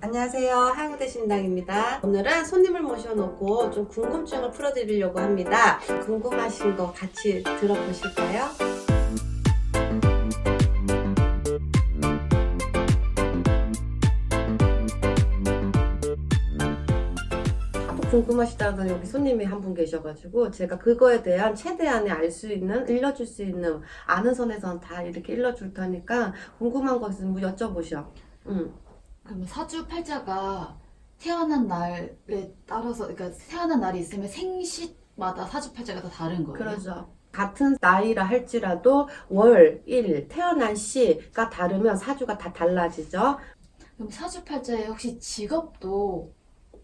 안녕하세요. 하영대 신당입니다. 오늘은 손님을 모셔놓고 좀 궁금증을 풀어드리려고 합니다. 궁금하신 거 같이 들어보실까요? 궁금하시다던 여기 손님이 한 분 계셔가지고 제가 그거에 대한 최대한의 알 수 있는 일러줄 수 있는 아는 선에선 다 이렇게 일러줄 테니까 궁금한 거 있으면 뭐 여쭤보셔. 응. 그러면 사주 팔자가 태어난 날에 따라서 그러니까 태어난 날이 있으면 생시마다 사주 팔자가 다 다른 거예요. 그러죠. 같은 나이라 할지라도 월, 일, 태어난 시가 다르면 사주가 다 달라지죠. 그럼 사주 팔자에 혹시 직업도 다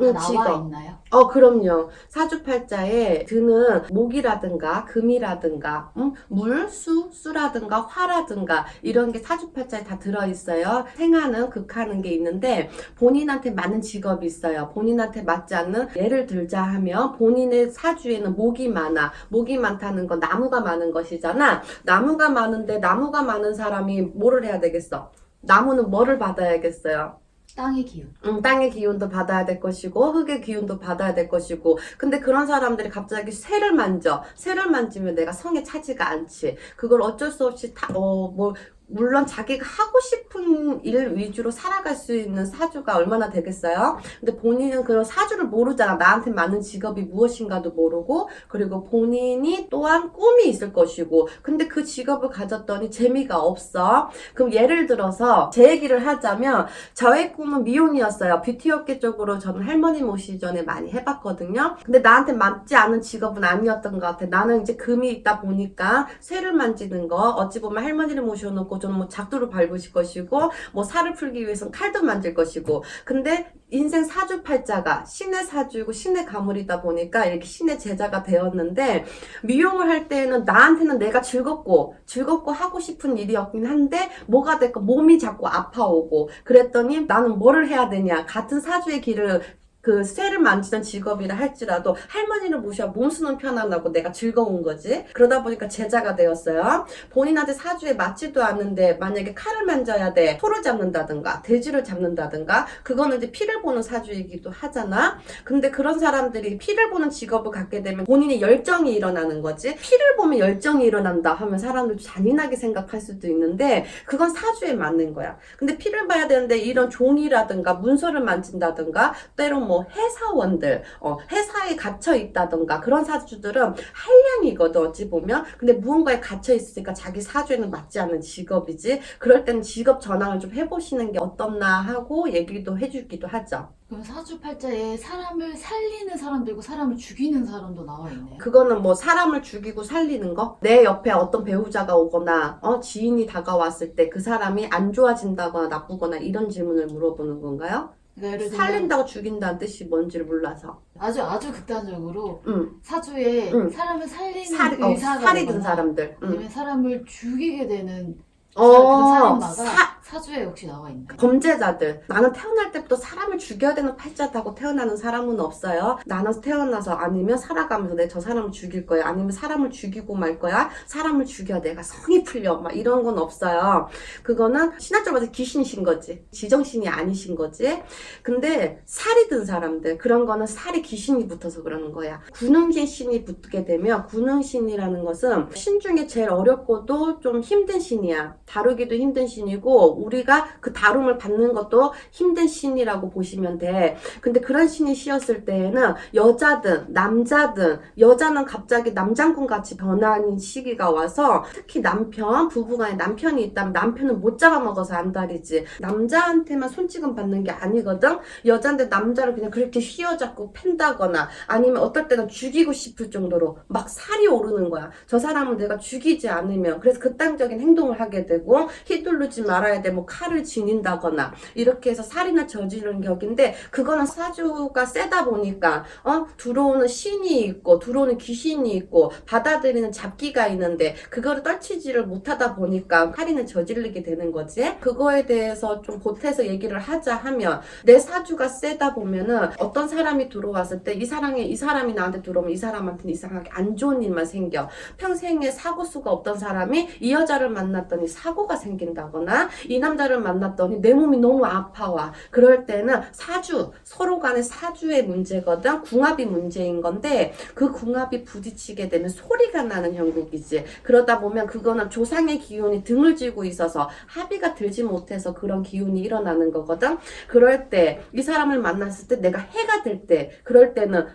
응, 나와 직업. 있나요? 어, 그럼요. 사주팔자에 드는 목이라든가 금이라든가 음, 물, 수, 수라든가 화라든가 이런 게 사주팔자에 다 들어있어요. 생하는 극하는 게 있는데 본인한테 맞는 직업이 있어요. 본인한테 맞지 않는 예를 들자 하면 본인의 사주에는 목이 많아. 목이 많다는 건 나무가 많은 것이잖아. 나무가 많은데 나무가 많은 사람이 뭐를 해야 되겠어? 나무는 뭐를 받아야겠어요? 땅의 기운. 음, 땅의 기운도 받아야 될 것이고 흙의 기운도 받아야 될 것이고. 근데 그런 사람들이 갑자기 새를 만져. 새를 만지면 내가 성에 차지가 않지. 그걸 어쩔 수 없이 다 어 뭐 물론 자기가 하고 싶은 일 위주로 살아갈 수 있는 사주가 얼마나 되겠어요? 근데 본인은 그런 사주를 모르잖아. 나한테 맞는 직업이 무엇인가도 모르고, 그리고 본인이 또한 꿈이 있을 것이고, 근데 그 직업을 가졌더니 재미가 없어. 그럼 예를 들어서 제 얘기를 하자면, 저의 꿈은 미용이었어요. 뷰티업계 쪽으로 저는 할머니 모시기 전에 많이 해봤거든요. 근데 나한테 맞지 않은 직업은 아니었던 것 같아. 나는 이제 금이 있다 보니까 쇠를 만지는 거, 어찌 보면 할머니를 모셔놓고 저는 뭐 작두를 밟으실 것이고, 뭐 살을 풀기 위해서는 칼도 만질 것이고, 근데 인생 사주팔자가 신의 사주이고 신의 가물이다 보니까 이렇게 신의 제자가 되었는데 미용을 할 때는 나한테는 내가 즐겁고 즐겁고 하고 싶은 일이었긴 한데 뭐가 될까? 몸이 자꾸 아파오고. 그랬더니 나는 뭐를 해야 되냐? 같은 사주의 길을 그 쇠를 만지는 직업이라 할지라도 할머니를 모셔야 몸수는 편안하고 내가 즐거운 거지. 그러다 보니까 제자가 되었어요. 본인한테 사주에 맞지도 않는데 만약에 칼을 만져야 돼. 소를 잡는다든가 돼지를 잡는다든가 그거는 이제 피를 보는 사주이기도 하잖아. 근데 그런 사람들이 피를 보는 직업을 갖게 되면 본인의 열정이 일어나는 거지. 피를 보면 열정이 일어난다 하면 사람들 잔인하게 생각할 수도 있는데 그건 사주에 맞는 거야. 근데 피를 봐야 되는데 이런 종이라든가 문서를 만진다든가 때로 뭐 회사원들, 어, 회사에 갇혀 있다든가 그런 사주들은 한량이거든 어찌 보면. 근데 무언가에 갇혀 있으니까 자기 사주에는 맞지 않는 직업이지. 그럴 때는 직업 전환을 좀 해보시는 게 어떻나 하고 얘기도 해주기도 하죠. 그럼 사주 팔자에 사람을 살리는 사람도 있고 사람을 죽이는 사람도 나와 있네요. 그거는 뭐 사람을 죽이고 살리는 거? 내 옆에 어떤 배우자가 오거나 어, 지인이 다가왔을 때 그 사람이 안 좋아진다거나 나쁘거나 이런 질문을 물어보는 건가요? 그러니까 예를 들면 살린다고 죽인다는 뜻이 뭔지를 몰라서. 아주 아주 극단적으로 응. 사주에 응. 사람을 살리는 살, 어, 의사가 살이 든 사람들. 응. 아니면 사람을 죽이게 되는 어, 그런 살인마가 사- 사주에 역시 나와 있나요? 범죄자들. 나는 태어날 때부터 사람을 죽여야 되는 팔자다고 태어나는 사람은 없어요. 나는 태어나서 아니면 살아가면서 내 저 사람을 죽일 거야. 아니면 사람을 죽이고 말 거야. 사람을 죽여 내가 성이 풀려. 막 이런 건 없어요. 그거는 신학적으로 봐서 귀신이신 거지. 지정신이 아니신 거지. 근데 살이 든 사람들 그런 거는 살이 귀신이 붙어서 그러는 거야. 군웅신 신이 붙게 되면 군웅신이라는 것은 신 중에 제일 어렵고도 좀 힘든 신이야. 다루기도 힘든 신이고 우리가 그 다룸을 받는 것도 힘든 신이라고 보시면 돼. 근데 그런 신이 씌었을 때에는 여자든 남자든 여자는 갑자기 남장군 같이 변하는 시기가 와서 특히 남편 부부간에 남편이 있다면 남편은 못 잡아먹어서 안달이지. 남자한테만 손찌검 받는 게 아니거든. 여자인데 남자를 그냥 그렇게 휘어잡고 팬다거나 아니면 어떨 때는 죽이고 싶을 정도로 막 살이 오르는 거야. 저 사람은 내가 죽이지 않으면 그래서 극단적인 행동을 하게 되고 휘두르지 말아야 돼. 뭐 칼을 지닌다거나 이렇게 해서 살인을 저지르는 격인데 그거는 사주가 세다 보니까 어? 들어오는 신이 있고 들어오는 귀신이 있고 받아들이는 잡기가 있는데 그거를 떨치지를 못하다 보니까 살인을 저지르게 되는 거지. 그거에 대해서 좀 보태서 얘기를 하자 하면 내 사주가 세다 보면은 어떤 사람이 들어왔을 때 이 사람이 이 사람이 나한테 들어오면 이 사람한테는 이상하게 안 좋은 일만 생겨. 평생에 사고 수가 없던 사람이 이 여자를 만났더니 사고 사고가 생긴다거나 이 남자를 만났더니 내 몸이 너무 아파와. 그럴 때는 사주, 서로 간의 사주의 문제거든. 궁합이 문제인 건데 그 궁합이 부딪히게 되면 소리가 나는 형국이지. 그러다 보면 그거는 조상의 기운이 등을 쥐고 있어서 합의가 들지 못해서 그런 기운이 일어나는 거거든. 그럴 때 이 사람을 만났을 때 내가 해가 될 때 그럴 때는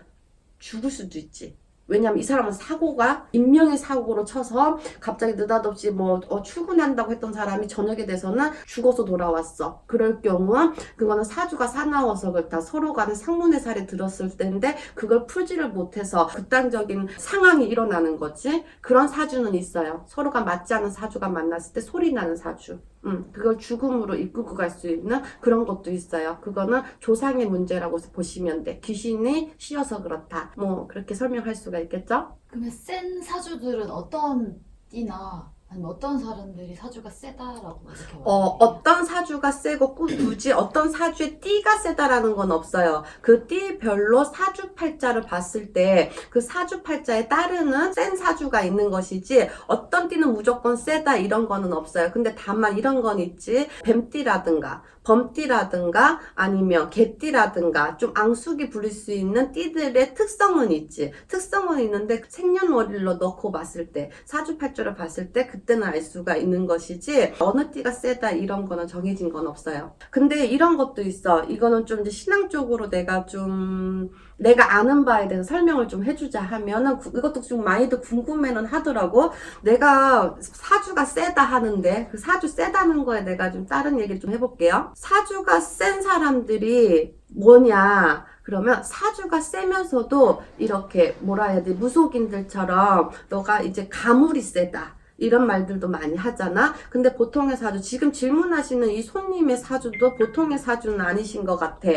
죽을 수도 있지. 왜냐면 이 사람은 사고가 인명의 사고로 쳐서 갑자기 느닷없이 뭐 어, 출근한다고 했던 사람이 저녁에 돼서는 죽어서 돌아왔어. 그럴 경우 그거는 사주가 사나워서 그렇다. 서로 간에 상문의 살이 들었을 때인데 그걸 풀지를 못해서 극단적인 상황이 일어나는 거지. 그런 사주는 있어요. 서로가 맞지 않은 사주가 만났을 때 소리 나는 사주. 음, 그걸 죽음으로 이끌고 갈 수 있는 그런 것도 있어요. 그거는 조상의 문제라고 보시면 돼. 귀신이 씌어서 그렇다. 뭐 그렇게 설명할 수가 있겠죠? 그러면 센 사주들은 어떤 띠나 아니면 어떤 사람들이 사주가 세다라고 이렇게 어? 어떤 사주가 세고 꼭 굳이 어떤 사주의 띠가 세다라는 건 없어요. 그 띠별로 사주 팔자를 봤을 때 그 사주 팔자에 따르는 센 사주가 있는 것이지 어떤 띠는 무조건 세다 이런 거는 없어요. 근데 다만 이런 건 있지. 뱀띠라든가 범띠라든가 아니면 개띠라든가 좀 앙숙이 부릴 수 있는 띠들의 특성은 있지. 특성은 있는데 생년월일로 넣고 봤을 때 사주팔자를 봤을 때 그때는 알 수가 있는 것이지 어느 띠가 세다 이런 거는 정해진 건 없어요. 근데 이런 것도 있어. 이거는 좀 이제 신앙 쪽으로 내가 좀 내가 아는 바에 대해서 설명을 좀 해주자 하면은 구- 이것도 좀 많이들 궁금해는 하더라고. 내가 사주가 세다 하는데 그 사주 세다는 거에 내가 좀 다른 얘기를 좀 해볼게요. 사주가 센 사람들이 뭐냐? 그러면 사주가 세면서도 이렇게 뭐라 해야 돼 무속인들처럼 너가 이제 가물이 세다. 이런 말들도 많이 하잖아. 근데 보통의 사주, 지금 질문하시는 이 손님의 사주도 보통의 사주는 아니신 것 같아.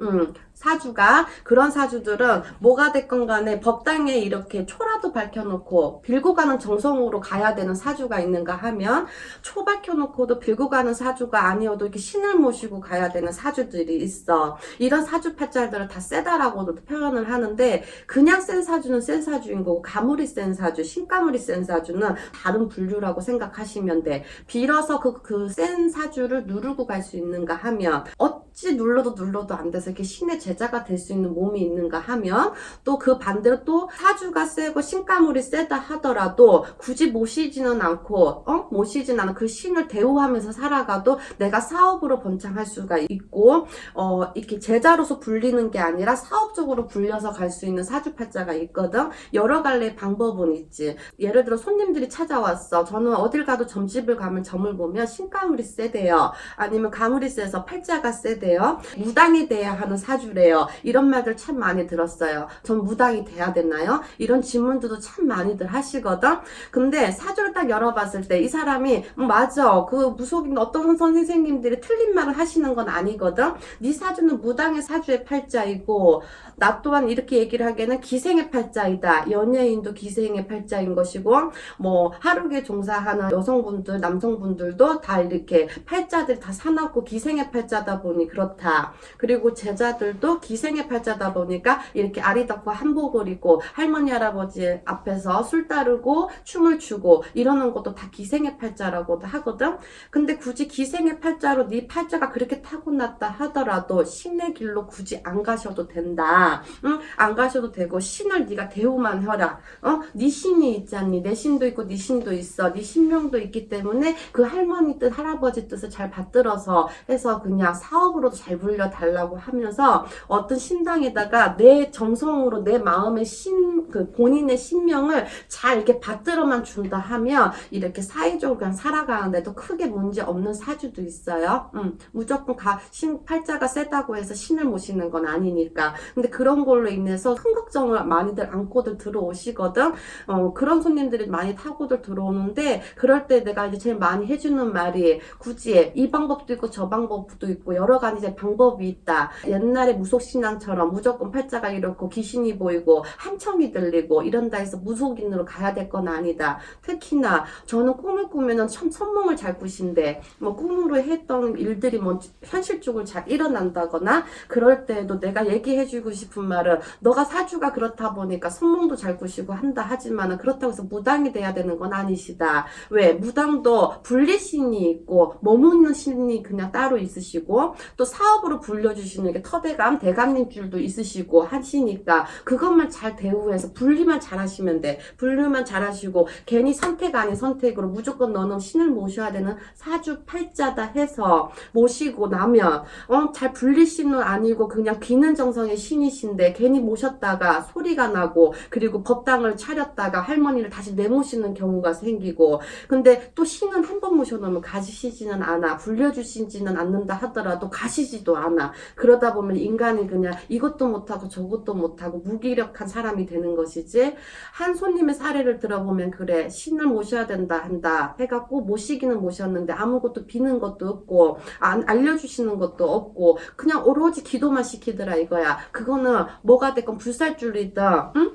음, 사주가, 그런 사주들은 뭐가 됐건 간에 법당에 이렇게 초라도 밝혀놓고 빌고 가는 정성으로 가야 되는 사주가 있는가 하면 초 밝혀놓고도 빌고 가는 사주가 아니어도 이렇게 신을 모시고 가야 되는 사주들이 있어. 이런 사주 팔자들을 다 세다라고도 표현을 하는데 그냥 센 사주는 센 사주인 거고 가물이 센 사주, 신가물이 센 사주는 다른 분류라고 생각하시면 돼. 빌어서 그, 그 센 사주를 누르고 갈 수 있는가 하면 어찌 눌러도 눌러도 안 돼서 이렇게 신의 제자가 될 수 있는 몸이 있는가 하면 또 그 반대로 또 사주가 세고 신가물이 세다 하더라도 굳이 모시지는 않고 어? 모시진 않은 그 신을 대우하면서 살아가도 내가 사업으로 번창할 수가 있고 어 이렇게 제자로서 불리는 게 아니라 사업적으로 불려서 갈 수 있는 사주팔자가 있거든. 여러 갈래 방법은 있지. 예를 들어 손님들이 찾아왔어. 저는 어딜 가도 점집을 가면 점을 보면 신가물이 세대요. 아니면 가물이 세서 팔자가 세대요. 무당이 돼야 하는 사주래요. 이런 말들 참 많이 들었어요. 전 무당이 돼야 되나요? 이런 질문들도 참 많이들 하시거든. 근데 사주를 딱 열어봤을 때 이 사람이 음, 맞아. 그 무속인 어떤 선생님들이 틀린 말을 하시는 건 아니거든. 네 사주는 무당의 사주의 팔자이고 나 또한 이렇게 얘기를 하기에는 기생의 팔자이다. 연예인도 기생의 팔자인 것이고 뭐 하루에 종사하는 여성분들 남성분들도 다 이렇게 팔자들이 다 사납고 기생의 팔자다 보니 그렇다. 그리고 제 자들도 기생의 팔자다 보니까 이렇게 아리답고 한복을 입고 할머니 할아버지 앞에서 술 따르고 춤을 추고 이러는 것도 다 기생의 팔자라고도 하거든. 근데 굳이 기생의 팔자로 네 팔자가 그렇게 타고났다 하더라도 신의 길로 굳이 안 가셔도 된다. 응? 안 가셔도 되고 신을 네가 대우만 해라. 어? 네 신이 있잖니? 내 신도 있고 네 신도 있어. 네 신명도 있기 때문에 그 할머니 뜻 할아버지 뜻을 잘 받들어서 해서 그냥 사업으로도 잘 불려 달라고 하면 서 어떤 신당에다가 내 정성으로 내 마음의 신 그 본인의 신명을 잘 이렇게 받들어만 준다 하면 이렇게 사회적으로 그냥 살아가는데도 크게 문제 없는 사주도 있어요. 음, 무조건 가, 신, 팔자가 세다고 해서 신을 모시는 건 아니니까. 근데 그런 걸로 인해서 큰 걱정을 많이들 안고들 들어오시거든. 어, 그런 손님들이 많이 타고들 들어오는데, 그럴 때 내가 이제 제일 많이 해주는 말이, 굳이 이 방법도 있고 저 방법도 있고, 여러 가지 방법이 있다. 옛날에 무속신앙처럼 무조건 팔자가 이렇고, 귀신이 보이고, 한청이 들리고, 이런다 해서 무속인으로 가야 될 건 아니다. 특히나, 저는 꿈을 꾸면은 참 선몽을 잘 꾸신데, 뭐 꿈으로 했던 일들이 뭐 현실적으로 잘 일어난다거나, 그럴 때도 내가 얘기해주고 싶은 말은, 너가 사주가 그렇다 보니까 선몽도 잘 꾸시고 한다 하지만은, 그렇다고 해서 무당이 돼야 되는 건 아니시 분이시다. 왜? 무당도 분리신이 있고 머무는 신이 그냥 따로 있으시고 또 사업으로 불려주시는 게 터대감, 대감님 줄도 있으시고 하시니까 그것만 잘 대우해서 분리만 잘 하시면 돼. 분리만 잘 하시고 괜히 선택 아닌 선택으로 무조건 너는 신을 모셔야 되는 사주 팔자다 해서 모시고 나면 어, 잘 분리신은 아니고 그냥 귀는 정성의 신이신데 괜히 모셨다가 소리가 나고 그리고 법당을 차렸다가 할머니를 다시 내모시는 경우가 생기고. 근데 또 신은 한 번 모셔놓으면 가시지는 않아. 불려주시지는 않는다 하더라도 가시지도 않아. 그러 다 보면 인간이 그냥 이것도 못하고 저것도 못하고 무기력한 사람이 되는 것이지 한 손님의 사례를 들어보면 그래 신을 모셔야 된다 한다 해갖고 모시기는 모셨는데 아무것도 비는 것도 없고 안 알려주시는 것도 없고 그냥 오로지 기도만 시키더라 이거야 그거는 뭐가 됐건 불살줄이든 응?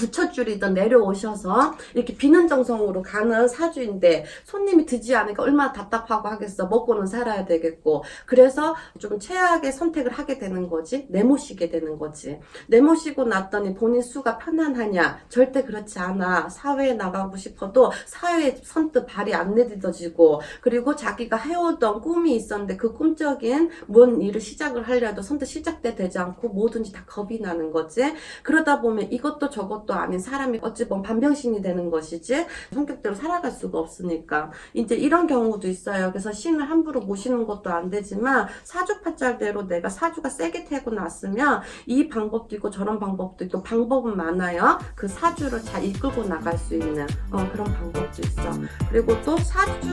부처줄이든 내려오셔서 이렇게 비는 정성으로 가는 사주인데 손님이 드지 않으니까 얼마나 답답하고 하겠어. 먹고는 살아야 되겠고. 그래서 좀 최악의 선택을 하게 되는 거지. 내모시게 되는 거지. 내모시고 났더니 본인 수가 편안하냐? 절대 그렇지 않아. 사회에 나가고 싶어도 사회에 선뜻 발이 안 내딛어지고. 그리고 자기가 해오던 꿈이 있었는데 그 꿈적인 뭔 일을 시작을 하려도 선뜻 시작돼 되지 않고 뭐든지 다 겁이 나는 거지. 그러다 보면 이것도 저 것도 아닌 사람이 어찌 보면 반병신이 되는 것이지 성격대로 살아갈 수가 없으니까 이제 이런 경우도 있어요. 그래서 신을 함부로 모시는 것도 안 되지만 사주팔자대로 내가 사주가 세게 태고 났으면 이 방법도 있고 저런 방법도 있고 방법은 많아요. 그 사주를 잘 이끌고 나갈 수 있는 어, 그런 방법도 있어. 그리고 또 사주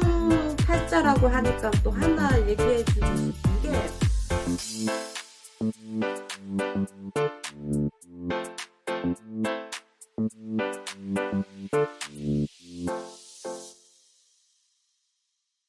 팔자라고 하니까 또 하나 얘기해 주고 싶은 게